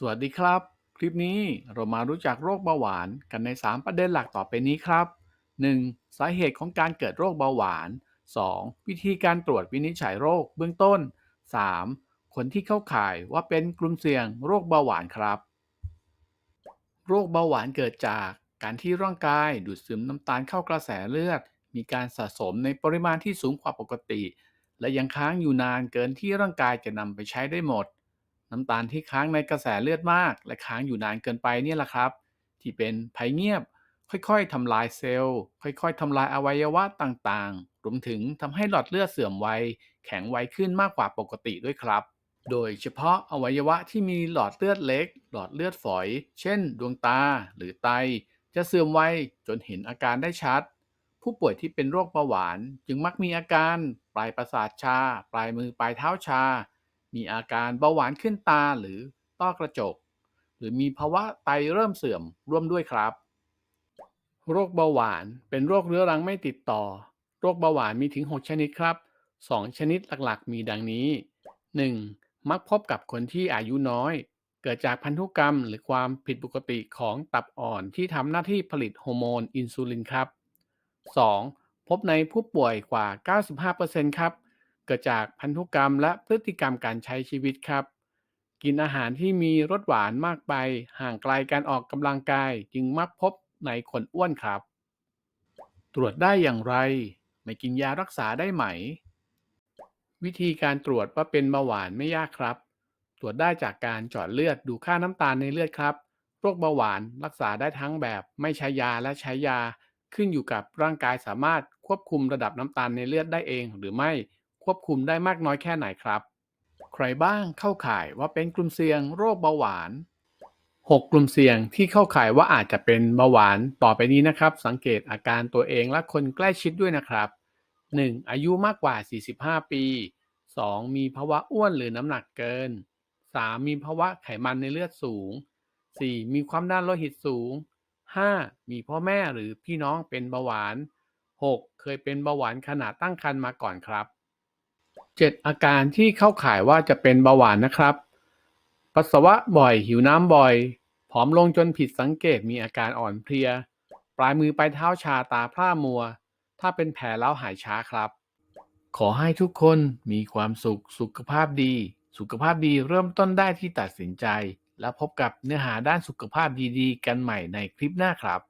สวัสดีครับ คลิปนี้เรามารู้จักโรคเบาหวานกันใน 3 ประเด็นหลักต่อไปนี้ครับ 1. สาเหตุของการเกิดโรคเบาหวาน 2. วิธีการตรวจวินิจฉัยโรคเบื้องต้น 3. คนที่เข้าข่ายว่าเป็นกลุ่มเสี่ยงโรคเบาหวานครับ โรคเบาหวานเกิดจากการที่ร่างกายดูดซึมน้ำตาลเข้ากระแสเลือด มีการสะสมในปริมาณที่สูงกว่าปกติ และยังค้างอยู่นานเกินที่ร่างกายจะนำไปใช้ได้หมด น้ำตาลที่ค้างในกระแสเลือดมาก และค้างอยู่นานเกินไปเนี่ยแหละครับ ที่เป็นภัยเงียบ ค่อยๆทำลายเซลล์ ค่อยๆทำลายอวัยวะต่างๆ รวมถึงทำให้หลอดเลือดเสื่อมไว แข็งไวขึ้นมากกว่าปกติด้วยครับ โดยเฉพาะอวัยวะที่มีหลอดเลือดเล็ก หลอดเลือดฝอย เช่น ดวงตา หรือไต จะเสื่อมไวจนเห็นอาการได้ชัด ผู้ป่วยที่เป็นโรคเบาหวาน จึงมักมีอาการ ปลายประสาทชา ปลายมือปลายเท้าชา มีอาการเบาหวานขึ้นตาหรือต้อกระจก หรือมีภาวะไตเริ่มเสื่อมร่วมด้วยครับ โรคเบาหวานเป็นโรคเรื้อรังไม่ติดต่อ โรคเบาหวานมีถึง 6 ชนิดครับ 2 ชนิดหลักๆ มีดังนี้ 1. มักพบกับคนที่อายุน้อย เกิดจากพันธุกรรม หรือความผิดปกติของตับอ่อนที่ทำหน้าที่ผลิตฮอร์โมนอินซูลินครับ 2. พบในผู้ป่วยกว่า 95%ครับ เกิดจากพันธุกรรมและพฤติกรรมการใช้ชีวิตครับ กินอาหารที่มีรสหวานมากไป ห่างไกลการออกกำลังกาย จึงมักพบในคนอ้วนครับ ตรวจได้อย่างไร ไม่กินยารักษาได้ไหม วิธีการตรวจว่าเป็นเบาหวานไม่ยากครับ ตรวจได้จากการเจาะเลือดดูค่าน้ำตาลในเลือดครับโรคเบาหวานรักษาได้ทั้งแบบไม่ใช้ยาและใช้ยา ขึ้นอยู่กับร่างกายสามารถควบคุมระดับน้ำตาลในเลือดได้เองหรือไม่ ควบคุมได้มากน้อยแค่ไหนครับ ใครบ้างเข้าข่ายว่าเป็นกลุ่มเสี่ยงโรคเบาหวาน 6 กลุ่มเสี่ยงที่เข้าข่ายว่าอาจจะเป็นเบาหวานต่อไปนี้นะครับ สังเกตอาการตัวเองและคนใกล้ชิดด้วยนะครับ 1. อายุมากกว่า 45 ปี 2. มีภาวะอ้วนหรือน้ำหนักเกิน 3. มีภาวะไขมันในเลือดสูง 4. มีความดันโลหิตสูง 5. มีพ่อแม่หรือพี่น้องเป็นเบาหวาน 6. เคยเป็นเบาหวานขณะตั้งครรภ์มาก่อนครับ 7. อาการที่เข้าข่ายว่าจะเป็นเบาหวานนะครับ ปัสสาวะบ่อย หิวน้ำบ่อย ผอมลงจนผิดสังเกตมีอาการอ่อนเพลีย ปลายมือปลายเท้าชาตาพร่ามัว ถ้าเป็นแผลแล้วหายช้าครับ ขอให้ทุกคนมีความสุขสุขภาพดี สุขภาพดีเริ่มต้นได้ที่ตัดสินใจ แล้วพบกับเนื้อหาด้านสุขภาพดีๆ กันใหม่ในคลิปหน้าครับ